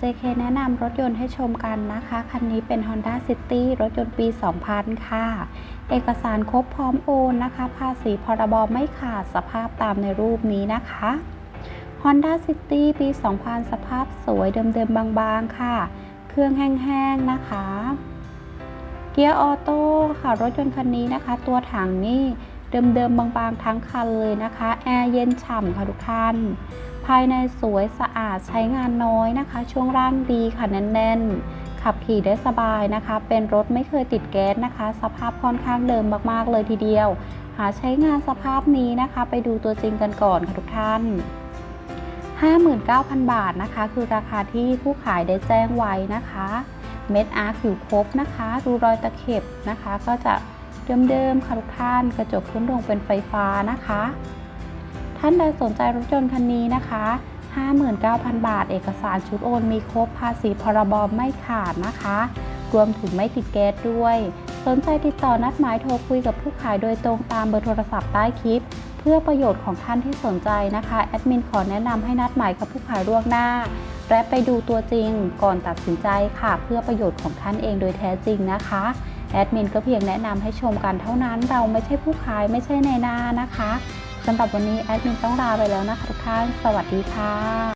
JK แนะนำรถยนต์ให้ชมกันนะคะ คันนี้เป็น Honda City รถยนต์ปี 2000 ค่ะ เอกสารครบพร้อมโอนนะคะ ภาษีพรบไม่ขาดสภาพตามในรูปนี้นะคะ Honda City ปี 2000 สภาพสวยเดิมๆบางๆค่ะ เครื่องแห้งๆนะคะ เกียร์ออโต้ค่ะ รถยนต์คันนี้นะคะ ตัวถังนี่ เดิมๆ บางๆ ทั้งคันเลยนะคะ แอร์เย็นฉ่ำค่ะทุกท่าน ภายในสวยสะอาดใช้งานน้อยนะคะ ช่วงล่างดีค่ะแน่นๆ ขับขี่ได้สบายนะคะ เป็นรถไม่เคยติดแก๊สนะคะ สภาพค่อนข้างเดิมมากๆ เลยทีเดียว หาใช้งานสภาพนี้นะคะ ไปดูตัวจริงกันก่อนค่ะทุกท่าน59,000 บาทนะคะ คือราคาที่ผู้ขายได้แจ้งไว้นะคะ เม็ดอาร์คอยู่ครบนะคะ ดูรอยตะเข็บนะคะ ก็จะ เดิมๆค่ะทุกท่านกระจกพื้นโรงเป็นไฟฟ้านะคะ ท่านใดสนใจรถยนต์คันนี้นะคะ 59,000 บาท เอกสารชุดโอนมีครบภาษีพรบไม่ขาดนะคะ รวมถึงไม่ติดแก๊สด้วย สนใจติดต่อนัดหมายโทรคุยกับผู้ขายโดยตรงตามเบอร์โทรศัพท์ใต้คลิป เพื่อประโยชน์ของท่านที่สนใจนะคะแอดมินขอแนะนำให้นัดหมายกับผู้ขายล่วงหน้าและไปดูตัวจริงก่อนตัดสินใจค่ะ เพื่อประโยชน์ของท่านเองโดยแท้จริงนะคะ แอดมินก็เพียงแนะนำให้ชมกันเท่านั้นเราไม่ใช่ผู้ขายไม่ใช่ในหน้านะคะสำหรับวันนี้แอดมินต้องลาไปแล้วนะคะทุกท่าน สวัสดีค่ะ